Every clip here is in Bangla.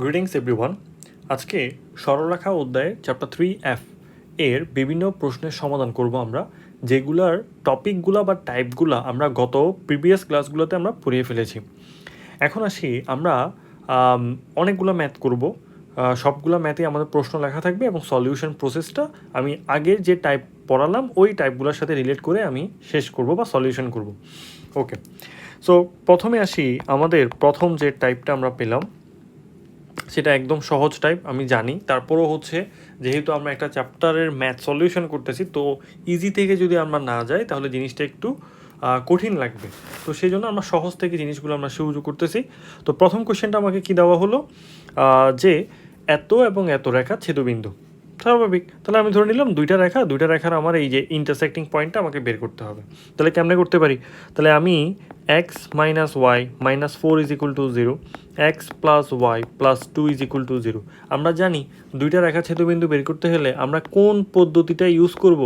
গ্রিটিংস এভরিওয়ান আজকে সরলরেখা অধ্যায়ে চ্যাপ্টার থ্রি এফ এর বিভিন্ন প্রশ্নের সমাধান করব আমরা, যেগুলার টপিকগুলো বা টাইপগুলো আমরা গত প্রিভিয়াস ক্লাসগুলোতে আমরা পড়িয়ে ফেলেছি। এখন আসি আমরা অনেকগুলো ম্যাথ করব। সবগুলো ম্যাথে আমাদের প্রশ্ন লেখা থাকবে এবং সলিউশন প্রসেসটা আমি আগের যে টাইপ পড়ালাম, ওই টাইপগুলোর সাথে রিলেট করে আমি শেষ করব বা সলিউশন করব। ওকে সো প্রথমে আসি আমাদের প্রথম যে টাইপটা আমরা পেলাম সেটা একদম সহজ টাইপ আমি জানি। তারপরও হচ্ছে, যেহেতু আমরা একটা চ্যাপ্টারের ম্যাথ সলিউশন করতেছি, তো ইজি থেকে যদি আমরা না যাই, তাহলে জিনিসটা একটু কঠিন লাগবে। তো সেই জন্য আমরা সহজ থেকে জিনিসগুলো আমরা সুযোগ করতেছি। তো প্রথম কোশ্চেনটা আমাকে কি দেওয়া হলো? যে, এত এবং এত রেখা ছেদবিন্দু। স্বাভাবিক। তাহলে আমি ধরে নিলাম দুইটা রেখা, দুইটা রেখার আমার এই যে ইন্টারসেক্টিং পয়েন্টটা আমাকে বের করতে হবে। তাহলে কেমনে করতে পারি? তাহলে আমি x minus y minus four is equal to zero x plus y plus two is equal to zero আমরা জানি দুইটা রেখা ছেদবিন্দু বের করতে হলে আমরা কোন পদ্ধতিটা ইউজ করব?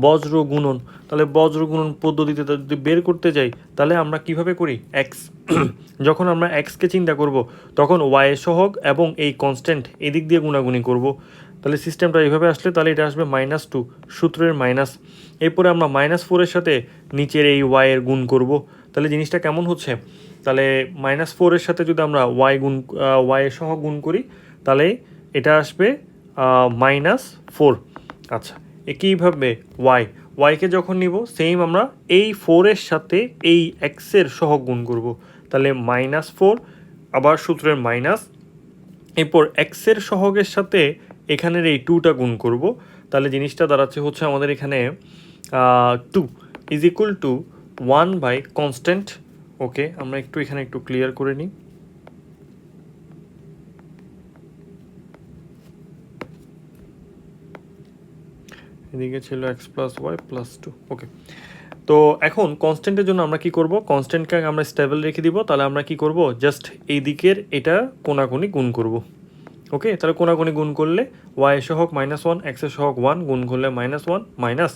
বজ্র গুণন। তাহলে বজ্র গুণন পদ্ধতিতে যদি বের করতে যাই, তাহলে আমরা কীভাবে করি? এক্স যখন আমরা এক্সকে চিন্তা করব, তখন ওয়াই সহগ এবং এই কনস্ট্যান্ট এদিক দিয়ে গুণাগুণি করব। তাহলে সিস্টেমটা এইভাবে আসলে তাহলে এটা আসবে মাইনাস টু সূত্রের মাইনাস এরপরে আমরা মাইনাস ফোরের সাথে নিচের এই ওয়াইয়ের গুণ করব। তাহলে জিনিসটা কেমন হচ্ছে? তাহলে মাইনাস ফোরের সাথে যদি আমরা ওয়াই গুণ ওয়াইয়ের সহ গুণ করি, তাহলে এটা আসবে মাইনাস ফোর আচ্ছা একইভাবে ওয়াই ওয়াইকে যখন নিব সেম আমরা এই ফোরের সাথে এই এক্সের সহ গুণ করব। তাহলে মাইনাস ফোর আবার সূত্রের মাইনাস এরপর এক্সের সহগের সাথে এখানের এই টুটা গুণ করব। তাহলে জিনিসটা দাঁড়াচ্ছে হচ্ছে আমাদের এখানে two is equal to one by constant okay আমরা একটু এখানে একটু ক্লিয়ার করে নিই। এদিকে ছিল x plus y plus two okay তো এখন কনস্ট্যান্টের জন্য আমরা কি করব? কনস্ট্যান্টকে আমরা স্টেবল রেখে দিব। তাহলে আমরা কি করব? জাস্ট এই দিকের এটা কোনাকুনি গুণ করব। ওকে? তাহলে কোনাকুনি গুণ করলে ওয়াই সহক মাইনাস ওয়ান এক্সের সহক ওয়ান গুণ করলে মাইনাস ওয়ান মাইনাস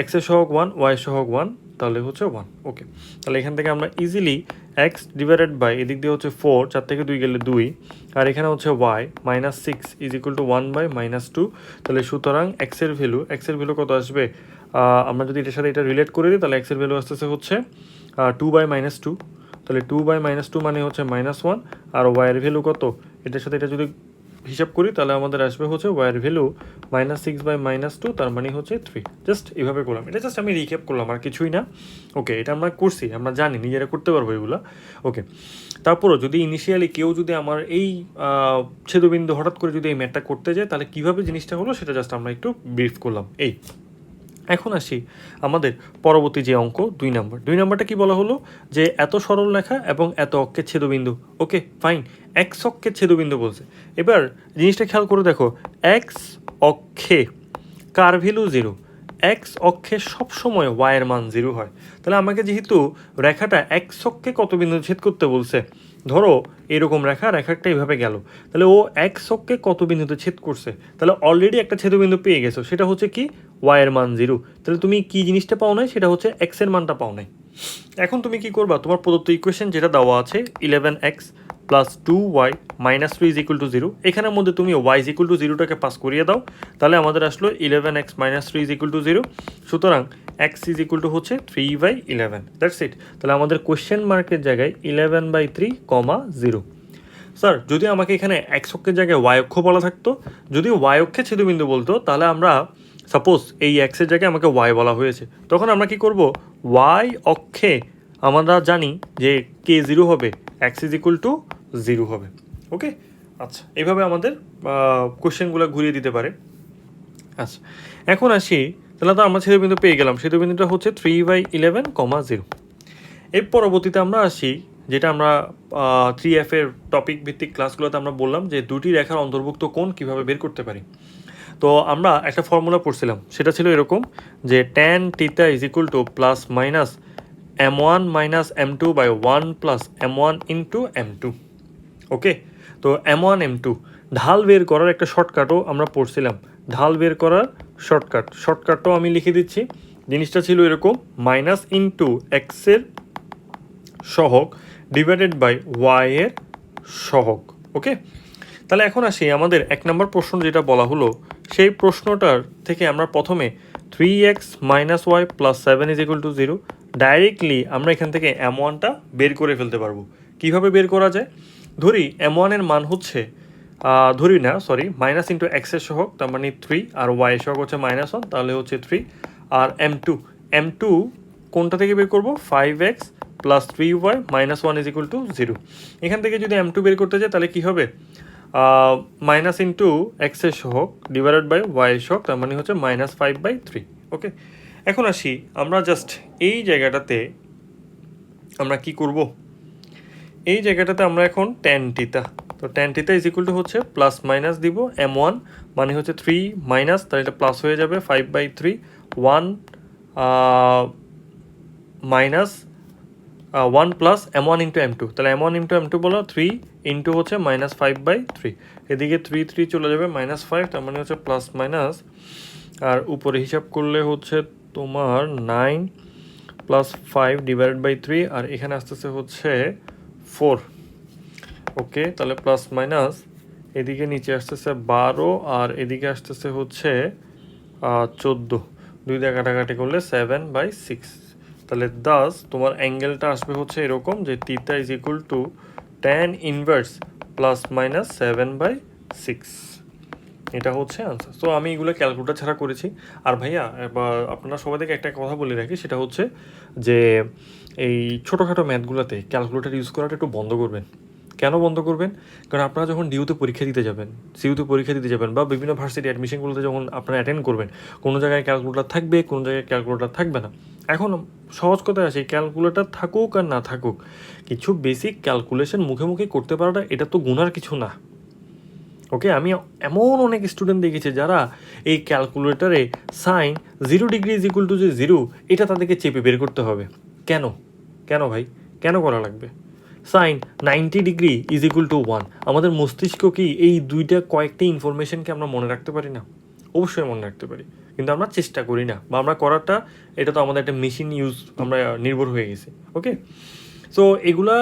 এক্সের সহক ওয়ান ওয়াই সহক ওয়ান তাহলে হচ্ছে ওয়ান ওকে? তাহলে এখান থেকে আমরা ইজিলি এক্স ডিভাইডেড বাই এদিক দিয়ে হচ্ছে ফোর চার থেকে দুই গেলে দুই, আর এখানে হচ্ছে y minus six is equal to one by minus two তাহলে সুতরাং এক্সের ভ্যালু এক্সের ভ্যালু কত আসবে? আমরা যদি এটার সাথে এটা রিলেট করে দিই, তাহলে এক্সের ভ্যালু আসতেছে হচ্ছে টু বাই মাইনাস টু তাহলে টু বাই মাইনাস টু মানে হচ্ছে মাইনাস ওয়ান আর ওয়াইয়ের ভ্যালু কত? এটার সাথে এটা যদি হিসাব করি, তাহলে আমাদের আসবে হচ্ছে war value minus six by minus two তার মানে হচ্ছে থ্রি জাস্ট এভাবে করলাম। এটা জাস্ট আমি রিক্যাপ করলাম, আর কিছুই না। ওকে এটা আমরা করছি, আমরা জানি, নিজেরা করতে পারব এগুলো। ওকে তারপরও যদি ইনিশিয়ালি কেউ যদি আমার এই ছেদবিন্দু হঠাৎ করে যদি এই ম্যাটটা করতে যায়, তাহলে কীভাবে জিনিসটা হলো, সেটা জাস্ট আমরা একটু ব্রিফ করলাম। এই। এখন আসি আমাদের পরবর্তী যে অঙ্ক, দুই নম্বর। দুই নম্বরটা কি বলা হলো? যে এত সরল লেখা এবং এত অক্ষের ছেদবিন্দু। ওকে, ফাইন। এক্স অক্ষের ছেদবিন্দু বলছে। এবার জিনিসটা খেয়াল করে দেখো এক্স অক্ষে কার ভ্যালু জিরো? এক্স অক্ষে সবসময় ওয়াইয়ের মান জিরো হয়। তাহলে আমাকে যেহেতু রেখাটা এক্স অক্ষে কত বিন্দু ছেদ করতে বলছে ধরো, এরকম রেখা, রেখাটা এইভাবে গেল। তাহলে ও এক্স অক্ষে কত বিন্দুতে ছেদ করছে? তাহলে অলরেডি একটা ছেদবিন্দু পেয়ে গেছো। সেটা হচ্ছে কি? ওয়াইয়ের মান জিরো তাহলে তুমি কি জিনিসটা পাও নাই? সেটা হচ্ছে এক্সের মানটা পাও নাই। এখন তুমি কি করবা? তোমার প্রদত্ত ইকুয়েশন যেটা দেওয়া আছে eleven x plus two y minus three is equal to zero এখানের মধ্যে তুমি ওয়াই ইজ ইকুয়াল টু জিরোটাকে পাস করিয়ে দাও। তাহলে আমাদের আসলো eleven x minus three is equal to zero সুতরাং এক্স ইজ ইকুয়াল টু হচ্ছে three by eleven that's it তাহলে আমাদের কোয়েশ্চেন মার্কের জায়গায় eleven by three comma zero sir যদি আমাকে এখানে এক্স অক্ষের জায়গায় ওয়াই অক্ষ বলা থাকতো, যদি ওয়াই অক্ষে ছেদবিন্দু বলতো, তাহলে আমরা সাপোজ এই এক্সের জায়গায় আমাকে ওয়াই বলা হয়েছে। তখন আমরা কি করব? ওয়াই অক্ষে আমরা জানি যে কে জিরো হবে x is equal to zero হবে। ওকে আচ্ছা এইভাবে আমাদের কোশ্চেনগুলো ঘুরিয়ে দিতে পারে। আচ্ছা এখন আসি তাহলে তো আমরা ছেদবিন্দু পেয়ে গেলাম। ছেদবিন্দুটা হচ্ছে three by eleven comma zero এর পরবর্তীতে আমরা আসি, যেটা আমরা থ্রি এফ এর টপিক ভিত্তিক ক্লাসগুলোতে আমরা বললাম যে দুটি রেখার অন্তর্ভুক্ত কোণ কীভাবে বের করতে পারি। তো আমরা একটা ফর্মুলা পড়ছিলাম, সেটা ছিল এরকম যে tan theta is equal to plus minus m one minus m two by one plus m one into m two okay তো এম ওয়ান এম টু ঢাল বের করার একটা শর্টকাটও আমরা পড়ছিলাম। ঢাল বের করার শর্টকাট শর্টকাটটাও আমি লিখে দিচ্ছি। জিনিসটা ছিল এরকম মাইনাস ইন্টু এক্সের সহগ ডিভাইডেড বাই ওয়াই এর সহগ ওকে তাহলে এখন আসি, আমাদের এক নম্বর প্রশ্ন যেটা বলা হলো, সেই প্রশ্নটার থেকে আমরা প্রথমে three x minus y plus seven is equal to zero directly আমরা এখান থেকে এম ওয়ানটা বের করে ফেলতে পারব। কীভাবে বের করা যায়? ধরি এম ওয়ানের মান হচ্ছে ধরি না সরি মাইনাস ইন্টু এক্সের সহক তার মানে থ্রি আর ওয়াই সহক হচ্ছে মাইনাস ওয়ান তাহলে হচ্ছে থ্রি আর এম টু এম টু কোনটা থেকে বের করব? Five x plus three y minus one is equal to zero এখান থেকে যদি এম টু বের করতে চাই তাহলে কী হবে? মাইনাস ইন্টু এক্সের সহক ডিভাইডেড বাই ওয়াই সহক তার মানে হচ্ছে minus five by three okay এখন আসি, আমরা জাস্ট এই জায়গাটাতে আমরা কি করব? এই জায়গাটাতে আমরা এখন ট্যান টিতা তো tan theta is equal to হচ্ছে প্লাস মাইনাস দিব এম ওয়ান মানে হচ্ছে থ্রি মাইনাস তাহলে এটা প্লাস হয়ে যাবে five by three one minus one plus m one into m two তাহলে m one into m two বলো থ্রি ইন্টু হচ্ছে মাইনাস ফাইভ বাই থ্রি এদিকে থ্রি থ্রি চলে যাবে মাইনাস ফাইভ তার মানে হচ্ছে প্লাস মাইনাস আর উপরে হিসাব করলে হচ্ছে তোমার nine plus five divided by three আর এখানে আসতেছে হচ্ছে ফোর ওকে, তাহলে প্লাস মাইনাস এদিকে নিচে আসতেছে বারো আর এদিকে আসতেছে হচ্ছে চোদ্দ। দুই দিয়ে কাটাকাটি করলে সেভেন বাই সিক্স তাহলে দাস তোমার অ্যাঙ্গেলটা আসবে হচ্ছে এরকম যে theta is equal to tan inverse plus minus seven by six এটা হচ্ছে আনসার তো আমি এগুলো ক্যালকুলেটার ছাড়া করেছি। আর ভাইয়া আপনারা সবাই থেকে একটা কথা বলে রাখি, সেটা হচ্ছে যে এই ছোটোখাটো ম্যাথগুলোতে ক্যালকুলেটার ইউজ করাটা একটু বন্ধ করবেন। কেন বন্ধ করবেন? কারণ আপনারা যখন ডিউতে পরীক্ষা দিতে যাবেন সিউতে পরীক্ষা দিতে যাবেন বা বিভিন্ন ভার্সিটি অ্যাডমিশনগুলোতে যখন আপনারা অ্যাটেন্ড করবেন, কোনো জায়গায় ক্যালকুলেটার থাকবে, কোনো জায়গায় ক্যালকুলেটার থাকবে না। এখন সহজ কথায় আসে ক্যালকুলেটার থাকুক আর না থাকুক, কিছু বেসিক ক্যালকুলেশন মুখে মুখে করতে পারাটা, এটা তো গুনার কিছু না। ওকে আমি এমন অনেক স্টুডেন্ট দেখেছি যারা এই ক্যালকুলেটারে sine zero degree is equal to যে জিরো এটা তাদেরকে চেপে বের করতে হবে। কেন? কেন ভাই? কেন করা লাগবে? Sine ninety degree is equal to one আমাদের মস্তিষ্ক কি এই দুইটা কয়েকটা ইনফরমেশনকে আমরা মনে রাখতে পারি না? অবশ্যই মনে রাখতে পারি। কিন্তু আমরা চেষ্টা করি না। বা আমরা করাটা, এটা তো আমাদের একটা মেশিন ইউজ আমরা নির্ভর হয়ে গেছি। ওকে সো এগুলা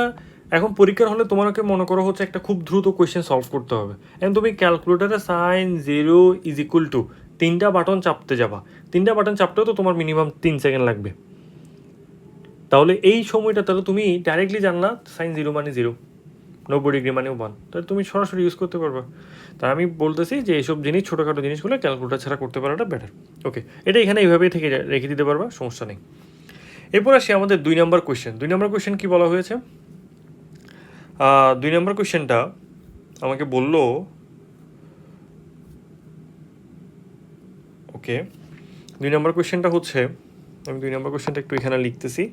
এখন পরীক্ষার হলে তোমাকে মনে করা হচ্ছে একটা খুব দ্রুত কোয়েশ্চেন সলভ করতে হবে। এখন তুমি ক্যালকুলেটারে sine zero is equal to তিনটা বাটন চাপতে যাবা। তিনটা বাটন চাপতেও তো তোমার মিনিমাম তিন সেকেন্ড লাগবে। তাহলে এই সময়টা তাহলে তুমি ডাইরেক্টলি জানলা সাইন জিরো মানে জিরো নব্বই ডিগ্রি মানে ওয়ান তাহলে তুমি সরাসরি ইউজ করতে পারবে। তা আমি বলতেছি যে এইসব জিনিস, ছোটোখাটো জিনিসগুলো ক্যালকুলেটার ছাড়া করতে পারাটা বেটার ওকে এটা এখানে এইভাবেই থেকে রেখে দিতে পারবা, সমস্যা নেই। এরপর আসি আমাদের দুই নম্বর কোয়েশ্চেন দুই নম্বর কোয়েশ্চেন কি বলা হয়েছে? দুই নম্বর কোয়েশ্চেনটা আমাকে বলল ওকে দুই নম্বর কোয়েশ্চেনটা হচ্ছে, আমি দুই নম্বর কোয়েশ্চেনটা একটু এখানে লিখতেছি।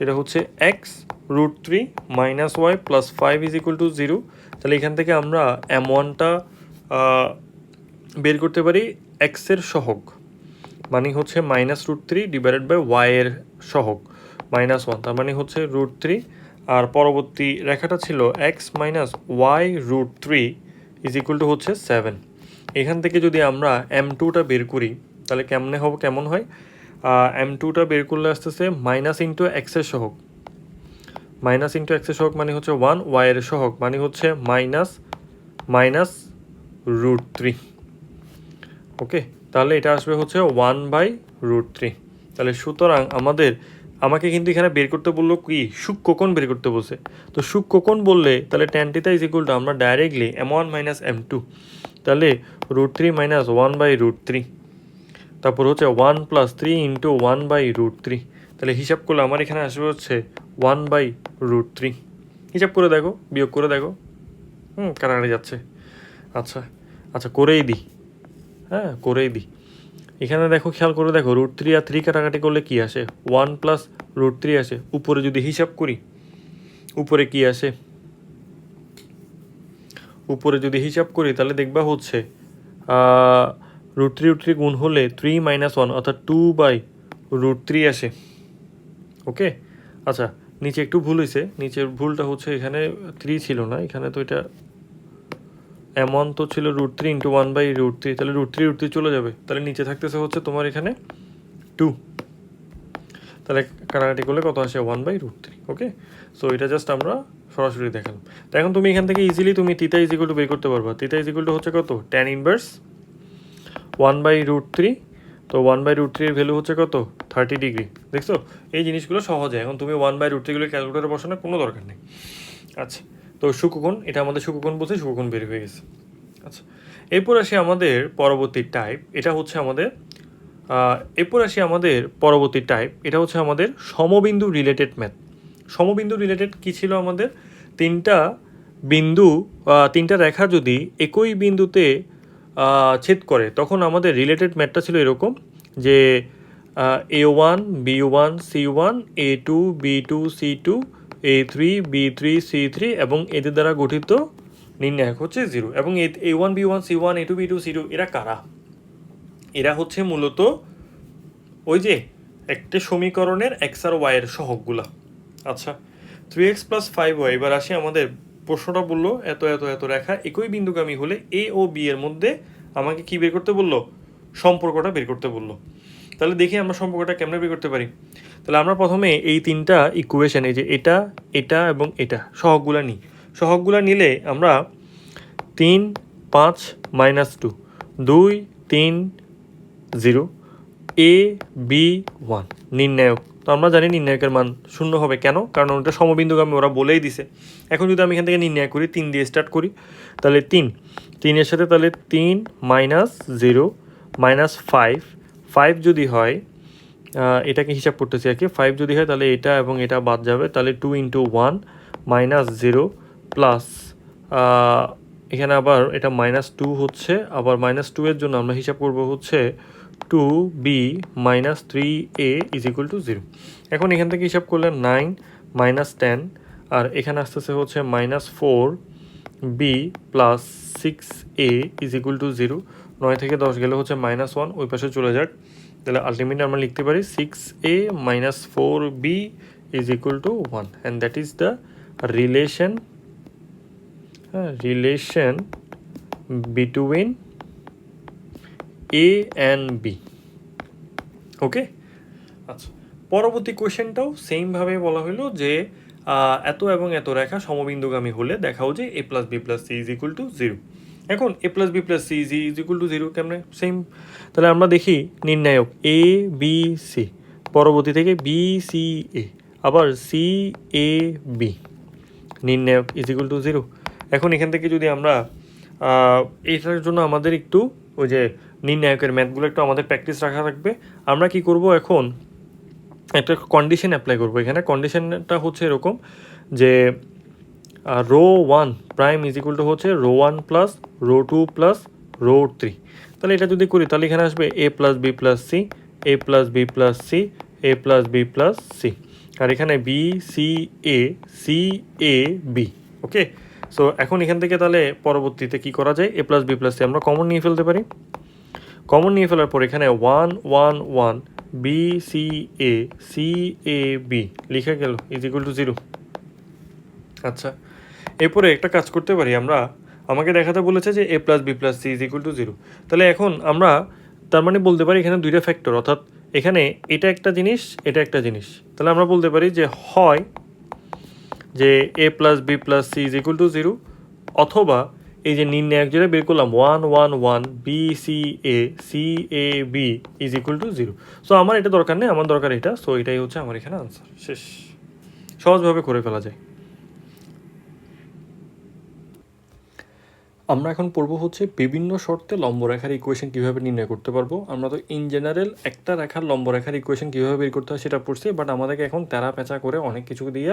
সেটা হচ্ছে x root three minus y plus five is equal to zero তাহলে এখান থেকে আমরা এম ওয়ানটা বের করতে পারি এক্সের সহগ। মানে হচ্ছে minus root three divided by ওয়াইয়ের সহগ মাইনাস ওয়ান তার মানে হচ্ছে রুট থ্রি আর পরবর্তী রেখাটা ছিল x minus y root three is equal to হচ্ছে সেভেন এখান থেকে যদি আমরা এম টুটা বের করি, তাহলে কেমনে হবে, কেমন হয়? এম টুটা বের করলে আসতেছে মাইনাস ইন্টু এক্সের সহগ। মাইনাস ইন্টু এক্সের সহগ মানে হচ্ছে ওয়ান ওয়াইয়ের সহগ মানে হচ্ছে minus minus root three okay তাহলে এটা আসবে হচ্ছে ওয়ান বাই রুট থ্রি তাহলে সুতরাং আমাদের, আমাকে কিন্তু এখানে বের করতে বলল কি? সূক্ষ্মকোণ বের করতে বলছে। তো সূক্ষ্মকোণ বললে তাহলে tan theta is equal to আমরা directly m one minus m two তাহলে root three minus one by root three তারপর হচ্ছে one plus three into one by root three তাহলে হিসাব করলে আমার এখানে আসবে হচ্ছে ওয়ান বাই রুট থ্রি হিসাব করে দেখো, বিয়োগ করে দেখো। হুম কাটাকাটি যাচ্ছে। আচ্ছা আচ্ছা করেই দিই হ্যাঁ করেই দিই এখানে দেখো, খেয়াল করে দেখো রুট থ্রি আর থ্রি কাটাকাটি করলে কি আসে? ওয়ান প্লাস রুট থ্রি আসে। উপরে যদি হিসাব করি, উপরে কি আসে? উপরে যদি হিসাব করি, তাহলে দেখবা হচ্ছে রুট থ্রি রুট থ্রি গুণ হলে থ্রি মাইনাস ওয়ান অর্থাৎ টু বাই রুট থ্রি আসে। ওকে আচ্ছা নিচে একটু ভুল হয়েছে নিচের ভুলটা হচ্ছে এখানে থ্রি ছিল না। এখানে তো এটা এমন তো ছিল root three into one by root three তাহলে রুট থ্রি রুট থ্রি চলে যাবে। তাহলে নিচে থাকতেছে হচ্ছে তোমার এখানে টু তাহলে কাটাকাটি করলে কত আসে? One by root three okay so এটা জাস্ট আমরা সরাসরি দেখালাম। তো এখন তুমি এখান থেকে ইজিলি তুমি তিতা ইজ বের করতে পারবা। তিতা ইজ হচ্ছে কত? Tan inverse one by root three, তো ওয়ান বাই রুট থ্রির ভ্যালু হচ্ছে কত? Thirty degree. দেখছ? এই জিনিসগুলো সহজে এখন তুমি ওয়ান বাই রুট থ্রিগুলো ক্যালকুলেটারে বসানোর কোনো দরকার নেই। আচ্ছা তো সুকুকোণ, এটা আমাদের সুকুকোণ বলছে সুকুকোণ বের হয়ে গেছে। আচ্ছা এরপর আসি আমাদের পরবর্তী টাইপ এটা হচ্ছে আমাদের এরপর আসি আমাদের পরবর্তী টাইপ এটা হচ্ছে আমাদের সমবিন্দু রিলেটেড ম্যাথ সমবিন্দু রিলেটেড কি ছিল আমাদের? তিনটা বিন্দু তিনটা রেখা যদি একই বিন্দুতে ছেদ করে। তখন আমাদের রিলেটেড ম্যাথটা ছিল এরকম যে a one b one c one a two b two c two a three b three c three এবং এদের দ্বারা গঠিত নির্ণায়ক হচ্ছে জিরো এবং a one b one c one a two b two c two এরা কারা? এরা হচ্ছে মূলত ওই যে একটা সমীকরণের এক্স আর ওয়াইয়ের সহগগুলা। আচ্ছা three x plus five y এবার আসি আমাদের প্রশ্নটা বলল, এত এত এত রেখা, একই বিন্দুগামী হলে এ ও বি এর মধ্যে আমাকে কি বের করতে বলল? সম্পর্কটা বের করতে বলল। তাহলে দেখি আমরা সম্পর্কটা কেমনে বের করতে পারি। তাহলে আমরা প্রথমে এই তিনটা ইকুয়েশন এই যে এটা এটা এবং এটা, সহগগুলা নিই। সহগগুলা নিলে আমরা তিন, পাঁচ মাইনাস টু দুই, তিন জিরো এ বি ওয়ান নির্ণায়ক। তো আমরা জানি নির্ণায়কের মান শূন্য হবে কেন? কারণ ওটা সমবিন্দুগামী ওরা বলেই দিছে। এখন যদি আমি এখান থেকে নির্ণয় করি, তিন দিয়ে স্টার্ট করি, তাহলে তিন। তিনের সাথে তাহলে তিন minus zero minus five five যদি হয় এটাকে হিসাব করতেছি আর কি। ফাইভ যদি হয়, তাহলে এটা এবং এটা বাদ যাবে। তাহলে two into one minus zero plus এখানে আবার এটা মাইনাস টু হচ্ছে। আবার মাইনাস টু এর জন্য আমরা হিসাব করব হচ্ছে two b minus three a is equal to zero এখন এখান থেকে হিসাব করলে নাইন মাইনাস টেন আর এখানে আসতেছে হচ্ছে minus four b plus six a is equal to zero নয় থেকে দশ গেলে হচ্ছে মাইনাস ওয়ান ওই পাশে চলে যাক। তাহলে আলটিমেটলি আমরা লিখতে পারি six a minus four b is equal to one and that is the relation হ্যাঁ relation between a and b okay আচ্ছা পরবর্তী কোয়েশ্চেনটাও সেমভাবে বলা হলো যে এত এবং এত রেখা সমবিন্দুগামী হলে দেখাও যে a plus b plus c is equal to zero এখন a plus b plus c is is equal to zero কেমনে? সেম তাহলে আমরা দেখি নির্ণায়ক এ বি সি পরবর্তী থেকে বি সি এ আবার সি এ বি নির্ণায়ক ইজ ইকুয়াল টু জিরো এখন এখান থেকে যদি আমরা এটার জন্য আমাদের একটু ওই যে নির্ণায়কের ম্যাথগুলো একটু আমাদের প্র্যাকটিস রাখা থাকবে। আমরা কি করব এখন? একটা কন্ডিশন অ্যাপ্লাই করব এখানে। কন্ডিশনটা হচ্ছে এরকম যে row one prime is equal to হচ্ছে row one plus row two plus row three তাহলে এটা যদি করি, তাহলে এখানে আসবে a plus b plus c a plus b plus c a plus b plus c আর এখানে b c a c a b okay so এখন এখান থেকে তাহলে পরবর্তীতে কি করা যায়? A plus b plus c আমরা কমন নিয়ে ফেলতে পারি। কমন নিয়ে ফেলার পর এখানে one one one b c a c a b লিখে গেল ইজ ইকুয়াল টু জিরো আচ্ছা এরপরে একটা কাজ করতে পারি আমরা। আমাকে দেখাতে বলেছে যে a plus b plus c is equal to zero তাহলে এখন আমরা তার মানে বলতে পারি এখানে দুইটা ফ্যাক্টর অর্থাৎ এখানে এটা একটা জিনিস, এটা একটা জিনিস। তাহলে আমরা বলতে পারি যে হয় যে a plus b plus c is equal to zero অথবা এই যে নির্ণায়ক যেটা বের করলাম one one one b c a c a b is equal to zero so আমার এটা দরকার নেই, আমার দরকার এটা। সো এটাই হচ্ছে আমার এখানে আনসার শেষ। সহজভাবে করে ফেলা যায়। আমরা এখন পড়ব হচ্ছে বিভিন্ন শর্তে লম্বরেখার ইকুয়েশন কীভাবে নির্ণয় করতে পারব। আমরা তো ইন জেনারেল একটা রেখার লম্বরেখার ইকুয়েশন কীভাবে বের করতে হয় সেটা পড়ছি বাট আমাদেরকে এখন তেরা পেঁচা করে অনেক কিছু দিয়ে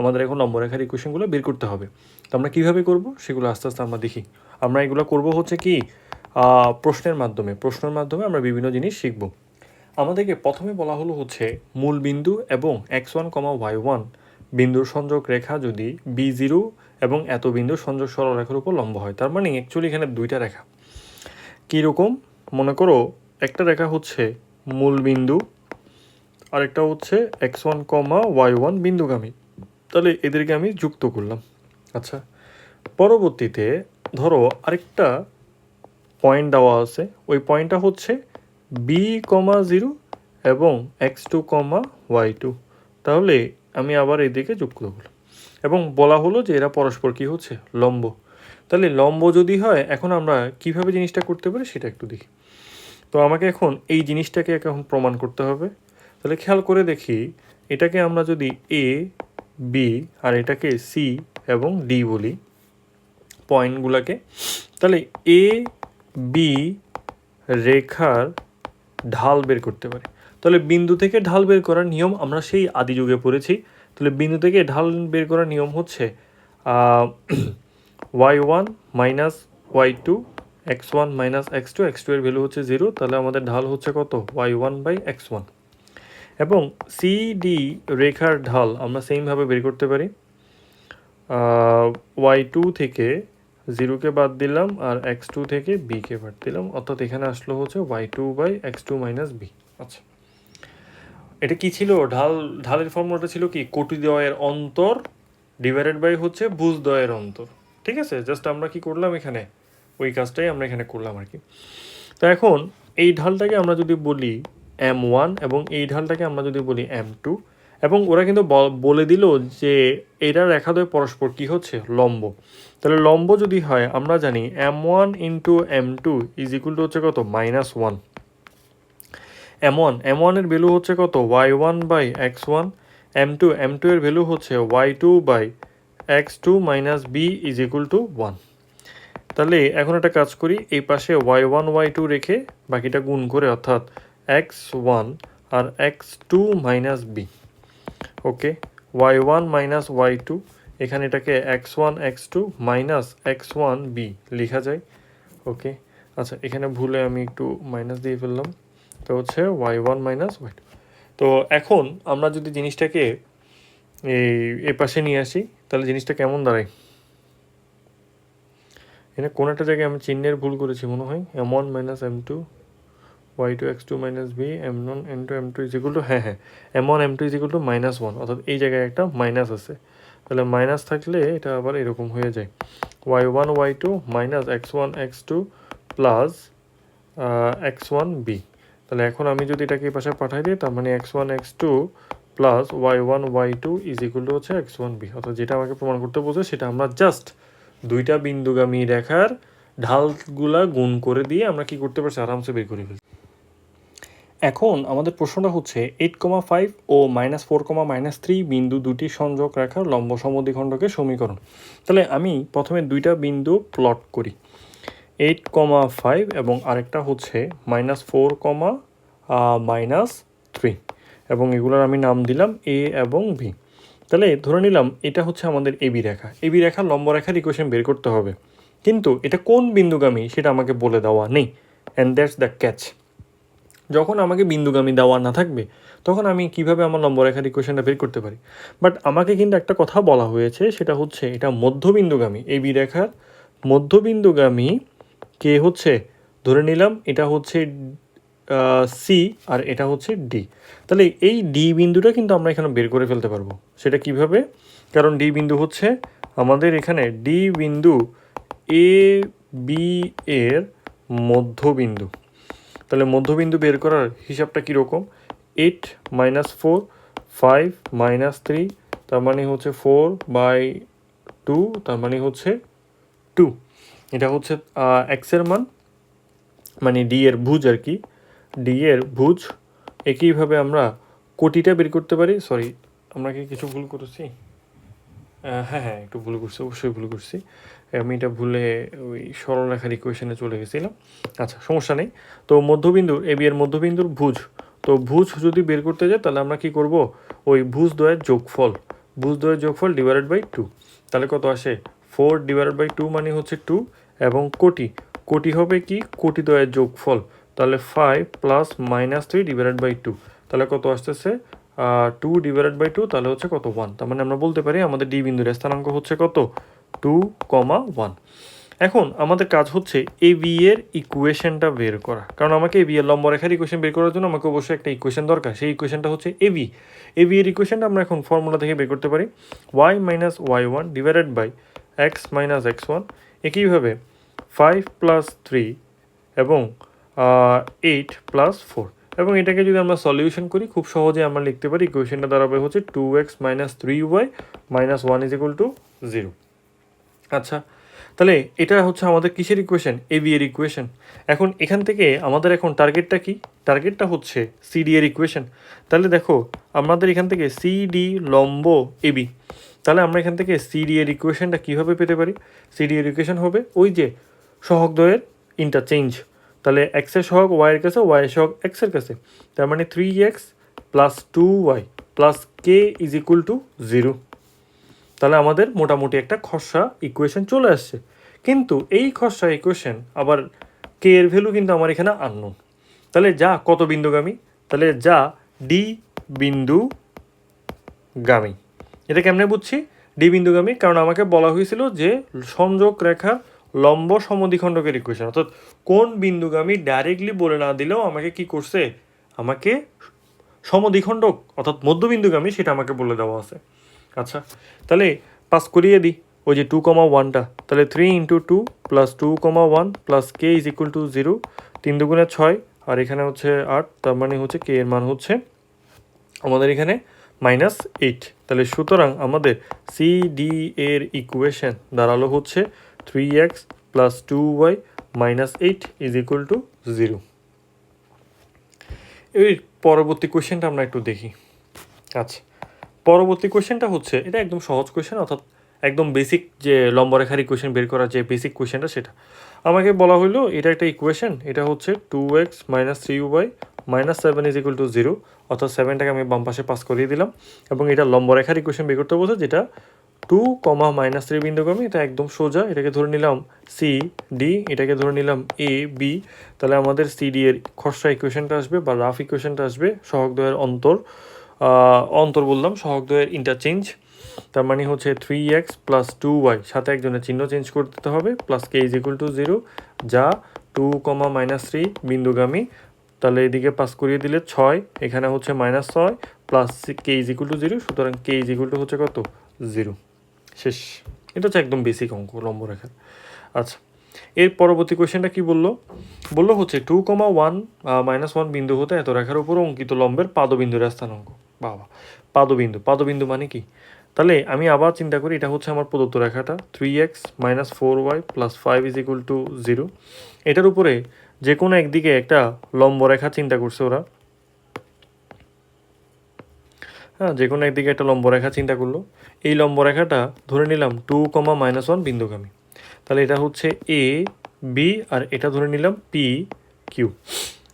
আমাদের এখন লম্বরেখার ইকুয়েশনগুলো বের করতে হবে। তো আমরা কীভাবে করব? সেগুলো আস্তে আস্তে আমরা দেখি। আমরা এগুলো করব হচ্ছে কি প্রশ্নের মাধ্যমে। প্রশ্নের মাধ্যমে আমরা বিভিন্ন জিনিস শিখব। আমাদেরকে প্রথমে বলা হলো হচ্ছে মূল বিন্দু এবং x one comma y one বিন্দুর সংযোগ রেখা যদি বি জিরো এবং এত বিন্দুর সংযোগ সরলরেখার উপর লম্ব হয়। তার মানে অ্যাকচুয়ালি এখানে দুইটা রেখা। কীরকম? মনে করো একটা রেখা হচ্ছে মূল বিন্দু, আরেকটা হচ্ছে x one comma y one বিন্দুগামী। তাহলে এদেরকে আমি যুক্ত করলাম। আচ্ছা পরবর্তীতে ধরো আরেকটা পয়েন্ট দেওয়া আছে। ওই পয়েন্টটা হচ্ছে বি কমা জিরো এবং x two comma y two তাহলে আমি আবার এদিকে যুক্ত করে বললাম এবং বলা হলো যে এরা পরস্পর কি হচ্ছে? লম্ব। তাহলে লম্ব যদি হয়, এখন আমরা কীভাবে জিনিসটা করতে পারি সেটা একটু দেখি। তো আমাকে এখন এই জিনিসটাকে এখন প্রমাণ করতে হবে। তাহলে খেয়াল করে দেখি, এটাকে আমরা যদি এ বি আর এটাকে সি এবং ডি বলি পয়েন্টগুলোকে তাহলে এ বি রেখার ঢাল বের করতে পারি। তাহলে বিন্দু থেকে ঢাল বের করার নিয়ম আমরা সেই আদি যুগে পড়েছি। তাহলে বিন্দু থেকে ঢাল বের করার নিয়ম হচ্ছে y one minus y two x one minus x two x two এর ভ্যালু হচ্ছে জিরো তাহলে আমাদের ঢাল হচ্ছে কত? Y one by x one এবং সি ডি রেখার ঢাল আমরা সেমভাবে বের করতে পারি। ওয়াই টু থেকে জিরোকে বাদ দিলাম আর এক্স টু থেকে বিকে বাদ দিলাম। অর্থাৎ এখানে আসলো হচ্ছে y two by x two minus b আচ্ছা। এটা কি ছিল? ঢাল, ঢালের ফর্মুলাটা ছিল কি? কোটি দ্বয়ের অন্তর ডিভাইডেড বাই হচ্ছে ভুজ দ্বয়ের অন্তর। ঠিক আছে? জাস্ট আমরা কি করলাম এখানে? ওই কাজটাই আমরা এখানে করলাম আর কি। তো এখন এই ঢালটাকে আমরা যদি বলি এম ওয়ান এবং এই ঢালটাকে আমরা যদি বলি এম টু এবং ওরা কিন্তু বলে দিল যে এরা রেখাদ্বয় পরস্পর কি হচ্ছে? লম্ব। তাহলে লম্ব যদি হয়, আমরা জানি m one into m two is equal to হচ্ছে কত? Minus one m one m ওয়ানের ভ্যালু হচ্ছে কত? Y one by x one m two m two এর ভ্যালু হচ্ছে y two by x two minus b is equal to one তাহলে এখন একটা কাজ করি, এই পাশে ওয়াই ওয়ান ওয়াই টু রেখে বাকিটা গুণ করে, অর্থাৎ এক্স ওয়ান আর x two minus b okay y one minus y two এখানে এটাকে x one x two minus x one b লেখা যায়। ওকে আচ্ছা এখানে ভুলে আমি একটু মাইনাস দিয়ে ফেললাম। তো হচ্ছে y one minus y two তো এখন আমরা যদি জিনিসটাকে এই, এ পাশে নিয়ে আসি, তাহলে জিনিসটা কেমন দাঁড়ায়? এখানে কোন একটা জায়গায় আমি চিহ্নের ভুল করেছি, মনে হয়? M one minus m two y two x two minus b m one m two m two is equal to হ্যাঁ হ্যাঁ m one m two is equal to minus one অর্থাৎ এই জায়গায় একটা মাইনাস আছে। তাহলে মাইনাস থাকলে এটা আবার এরকম হয়ে যায়। Y one y two minus x one x two plus x one b তাহলে এখন আমি যদি এটাকে এই পাশে পাঠাই দিই, তার মানে x one x two plus y one y two is equal to হচ্ছে এক্স ওয়ান বি অর্থাৎ যেটা আমাকে প্রমাণ করতে বলছে, সেটা আমরা জাস্ট দুইটা বিন্দুগামী রেখার ঢালগুলা গুণ করে দিয়ে আমরা কি করতে পারছি? আরামসে বের করে ফেলছি। এখন আমাদের প্রশ্নটা হচ্ছে এইট কমা ফাইভ ও minus four comma minus three বিন্দু দুটি সংযোগ রেখার লম্ব সমদ্বিখণ্ডকের সমীকরণ। তাহলে আমি প্রথমে দুইটা বিন্দু প্লট করি। এইট কমা ফাইভ এবং আরেকটা হচ্ছে minus four comma minus three এবং এগুলোর আমি নাম দিলাম এ এবং বি তাহলে ধরে নিলাম এটা হচ্ছে আমাদের এবি রেখা। এবি রেখা লম্ব রেখার ইকুয়েশন বের করতে হবে। কিন্তু এটা কোন বিন্দুগামী সেটা আমাকে বলে দেওয়া নেই। অ্যান্ড দ্যাটস দ্য ক্যাচ যখন আমাকে বিন্দুগামী দেওয়া না থাকবে, তখন আমি কীভাবে আমার লম্ব রেখার ইকুয়েশনটা বের করতে পারি? বাট আমাকে কিন্তু একটা কথা বলা হয়েছে, সেটা হচ্ছে এটা মধ্যবিন্দুগামী। এবি রেখার মধ্যবিন্দুগামী কে হচ্ছে? ধরে নিলাম এটা হচ্ছে সি আর এটা হচ্ছে ডি তাহলে এই ডি বিন্দুটা কিন্তু আমরা এখানে বের করে ফেলতে পারব। সেটা কীভাবে? কারণ ডি বিন্দু হচ্ছে আমাদের এখানে ডি বিন্দু এ বি এর মধ্যবিন্দু। তাহলে মধ্যবিন্দু বের করার হিসাবটা কীরকম? Eight minus four five minus three তার মানে হচ্ছে ফোর বাই টু তার মানে হচ্ছে টু এটা হচ্ছে এক্সের মান মানে ডি এর ভুজ আর কি। ডি এর ভুজ, একইভাবে আমরা কোটিটা বের করতে পারি। সরি আমরা কি কিছু ভুল করেছি? হ্যাঁ হ্যাঁ একটু ভুল করছি, অবশ্যই ভুল করছি। আমি এটা ভুলে ওই সরলরেখার ইকুয়েশনে চলে গেছিলাম। আচ্ছা সমস্যা নেই। তো মধ্যবিন্দুর এ বি এর মধ্যবিন্দুর ভুজ। তো ভুজ যদি বের করতে যাই তাহলে আমরা কি করব? ওই ভুজ দ্বয়ের যোগফল, ভুজ দ্বয়ের যোগফল ডিভাইডেড বাই টু তাহলে কত আসে? ফোর ডিভাইডেড বাই টু মানে হচ্ছে টু এবং কোটি। কোটি হবে কি? কোটি দ্বয়ের যোগফল। তাহলে five plus minus three divided by two তাহলে কত আসতেছে? টু ডিভাইডেড বাই টু তাহলে হচ্ছে কত? ওয়ান তার মানে আমরা বলতে পারি আমাদের ডি বিন্দুর স্থানাঙ্ক হচ্ছে কত? টু কমা ওয়ান এখন আমাদের কাজ হচ্ছে এ বি এর ইকুয়েশনটা বের করা। কারণ আমাকে এ বি এর লম্ব রেখার ইকুয়েশন বের করার জন্য আমাকে অবশ্যই একটা ইকুয়েশন দরকার। সেই ইকুয়েশনটা হচ্ছে এ বি এ বি এর ইকুয়েশনটা আমরা এখন ফর্মুলা থেকে বের করতে পারি। Y minus y one divided by x minus x one একইভাবে ফাইভ প্লাস থ্রি এবং এইট প্লাস ফোর এবং এটাকে যদি আমরা সলিউশন করি, খুব সহজে আমরা লিখতে পারি ইকুয়েশনটা দাঁড়াবে হচ্ছে two x minus three y minus one is equal to zero আচ্ছা তাহলে এটা হচ্ছে আমাদের কিসের ইকুয়েশন এ বি এর ইকুয়েশন এখন এখান থেকে আমাদের এখন টার্গেটটা কি? টার্গেটটা হচ্ছে সিডি এর ইকুয়েশন তাহলে দেখো, আমাদের এখান থেকে সিডি লম্ব এবি তাহলে আমরা এখান থেকে সিডি এর ইকুয়েশনটা কীভাবে পেতে পারি? সিডি এর ইকুয়েশন হবে ওই যে সহগদ্বয়ের ইন্টারচেঞ্জ তাহলে এক্সের সহগ ওয়াইয়ের কাছে ওয়াইয়ের সহগ এক্সের কাছে। তার মানে three x plus two y plus k is equal to zero তাহলে আমাদের মোটামুটি একটা খসড়া ইকুয়েশন চলে আসছে। কিন্তু এই খসড়া ইকুয়েশন আবার কে এর ভ্যালু কিন্তু আমার এখানে আননোন তাহলে যা কত বিন্দুগামী? তাহলে যা ডি বিন্দু গামী এটা কেমনে বুঝছি? ডি বিন্দুগামী, কারণ আমাকে বলা হয়েছিল যে সংযোগ রেখার লম্ব সমদ্বিখণ্ডকের ইকুয়েশন অর্থাৎ কোন বিন্দুগামী ডাইরেক্টলি বলে না দিলেও আমাকে কি করছে? আমাকে সমদ্বিখণ্ডক, অর্থাৎ মধ্যবিন্দুগামী, সেটা আমাকে বলে দেওয়া আছে। আচ্ছা তাহলে পাস করিয়ে দিই। ওই যে টু কমা ওয়ানটা তাহলে three into two plus two comma one plus k is equal to zero তিন দুগুণে ছয়, আর এখানে হচ্ছে আট, তার মানে হচ্ছে কে এর মান হচ্ছে আমাদের এখানে মাইনাস এইট। তাহলে সুতরাং আমাদের সি ডি এর ইকুয়েশন দাঁড়াল হচ্ছে three x plus two y minus eight is equal to zero এর পরবর্তী কোয়েশ্চেনটা আমরা একটু দেখি। আচ্ছা পরবর্তী কোয়েশ্চেনটা হচ্ছে, এটা একদম সহজ কোয়েশ্চেন অর্থাৎ একদম বেসিক যে লম্বরেখার ইকুয়েশন বের করার যে বেসিক কোয়েশ্চেনটা সেটা। আমাকে বলা হলো এটা একটা ইকুয়েশন এটা হচ্ছে two x minus three y minus seven is equal to zero অর্থাৎ সেভেনটাকে আমি বাম পাশে পাস করিয়ে দিলাম এবং এটা লম্বরেখার ইকুয়েশন বের করতে বলছে যেটা টু কমা মাইনাস থ্রি বিন্দুগামী এটা একদম সোজা এটাকে ধরে নিলাম সি ডি এটাকে ধরে নিলাম এ বি তাহলে আমাদের সি ডি এর খসড়া ইকুয়েশনটা আসবে বা রাফ ইকুয়েশনটা আসবে সহগদ্বয়ের অন্তর। অন্তর বললাম সহগদ্বয়ের ইন্টারচেঞ্জ তার মানে হচ্ছে three x plus two y সাথে একজনের চিহ্ন চেঞ্জ করতে হবে plus k is equal to zero যা টু কমা মাইনাস থ্রি বিন্দুগামী তাহলে এদিকে পাস করিয়ে দিলে ছয়, এখানে হচ্ছে মাইনাস ছয় plus k is equal to zero সুতরাং কে ইজ ইকুয়াল টু হচ্ছে কত? জিরো শেষ। এটা হচ্ছে একদম বেসিক অঙ্ক, লম্ব রেখা। আচ্ছা এর পরবর্তী কোয়েশ্চেনটা কি বলল? বলল হচ্ছে two comma one minus one বিন্দু হতে এত রেখার উপর অঙ্কিত লম্বের পাদবিন্দুর স্থান অঙ্ক। বাবা, পাদবিন্দু পাদবিন্দু মানে কি? তাহলে আমি আবার চিন্তা করি, এটা হচ্ছে আমার প্রদত্ত রেখাটা three x minus four y plus five is equal to zero এটার উপরে যে কোনো একদিকে একটা লম্ব রেখা চিন্তা করছে ওরা। হ্যাঁ যে কোনো একদিকে একটা লম্ব রেখা চিন্তা করল। এই লম্ব রেখাটা ধরে নিলাম টু কমা মাইনাস ওয়ান বিন্দুগামী। তাহলে এটা হচ্ছে এ, বি, আর এটা ধরে নিলাম পি, কিউ।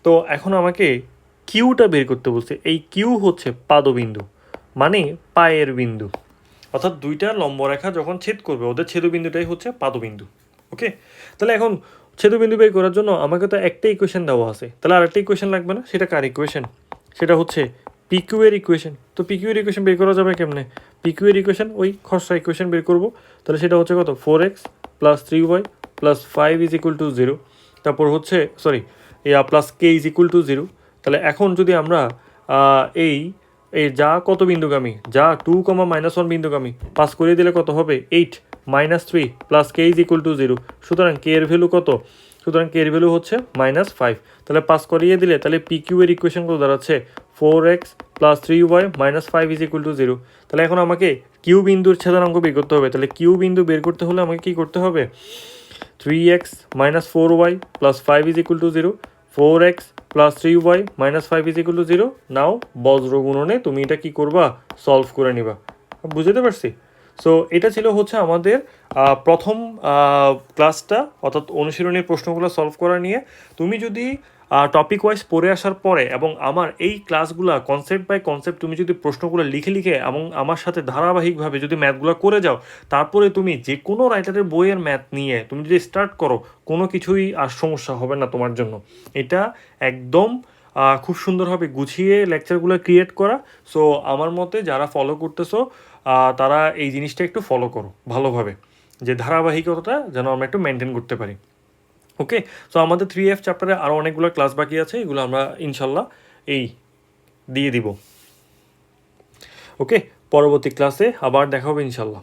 তো এখন আমাকে কিউটা বের করতে বলছে। এই কিউ হচ্ছে পাদবিন্দু মানে পায়ের বিন্দু। অর্থাৎ দুইটা লম্ব রেখা যখন ছেদ করবে, ওদের ছেদবিন্দুটাই হচ্ছে পাদবিন্দু। ওকে? তাহলে এখন ছেদবিন্দু বের করার জন্য আমাকে তো একটা ইকুয়েশন দেওয়া আছে। তাহলে আরেকটা ইকুয়েশন লাগবে না? সেটা কার ইকুয়েশন সেটা হচ্ছে পিকিউ এর ইকুয়েশন তো পিকিউ এর ইকুয়েশন বের করা যাবে কেমনে? পিকিউ এর ইকুয়েশন ওই খসড়া ইকুয়েশন বের করব। তাহলে সেটা হচ্ছে কত? Four x plus three y plus five is equal to zero তারপর হচ্ছে sorry plus k is equal to zero তাহলে এখন যদি আমরা এই এই যা কত বিন্দুগামী, যা টু কমা মাইনাস ওয়ান বিন্দুগামী পাস করে দিলে কত হবে? Eight minus three plus k is equal to zero সুতরাং কে এর ভ্যালু কত? সুতরাং কে এর ভ্যালু হচ্ছে মাইনাস ফাইভ তাহলে পাস করিয়ে দিলে তাহলে পি কিউ এর ইকুয়েশন কত দাঁড়াচ্ছে? Four x plus three y minus five is equal to zero তাহলে এখন আমাকে কিউ বিন্দুর ছেদানাঙ্ক বের করতে হবে। তাহলে কিউ বিন্দু বের করতে হলে আমাকে কি করতে হবে? Three x minus four y plus five is equal to zero four x plus three y minus five is equal to zero now বজ্র গুণনে তুমি এটা কি করবা? সলভ করে নিবা। বুঝতে পারছি? সো এটা ছিল হচ্ছে আমাদের প্রথম ক্লাসটা অর্থাৎ অনুশীলনের প্রশ্নগুলো সলভ করা নিয়ে। তুমি যদি টপিক ওয়াইজ পড়ে আসার পরে এবং আমার এই ক্লাসগুলো কনসেপ্ট বাই কনসেপ্ট তুমি যদি প্রশ্নগুলো লিখে লিখে এবং আমার সাথে ধারাবাহিকভাবে যদি ম্যাথগুলো করে যাও, তারপরে তুমি যে কোনো রাইটারের বইয়ের ম্যাথ নিয়ে তুমি যদি স্টার্ট করো, কোনো কিছুই আর সমস্যা হবে না তোমার জন্য। এটা একদম খুব সুন্দরভাবে গুছিয়ে লেকচারগুলো ক্রিয়েট করা। সো আমার মতে যারা ফলো করতেছো তারা এই জিনিসটা একটু ফলো করো ভালোভাবে। যে ধারাবাহিকতাটা যেন আমরা একটু মেনটেন করতে পারি। ওকে সো আমাদের থ্রি এফ চ্যাপ্টারে আরও অনেকগুলো ক্লাস বাকি আছে, এগুলো আমরা ইনশাল্লাহ এই দিয়ে দিব। ওকে পরবর্তী ক্লাসে আবার দেখা হবে ইনশাল্লাহ।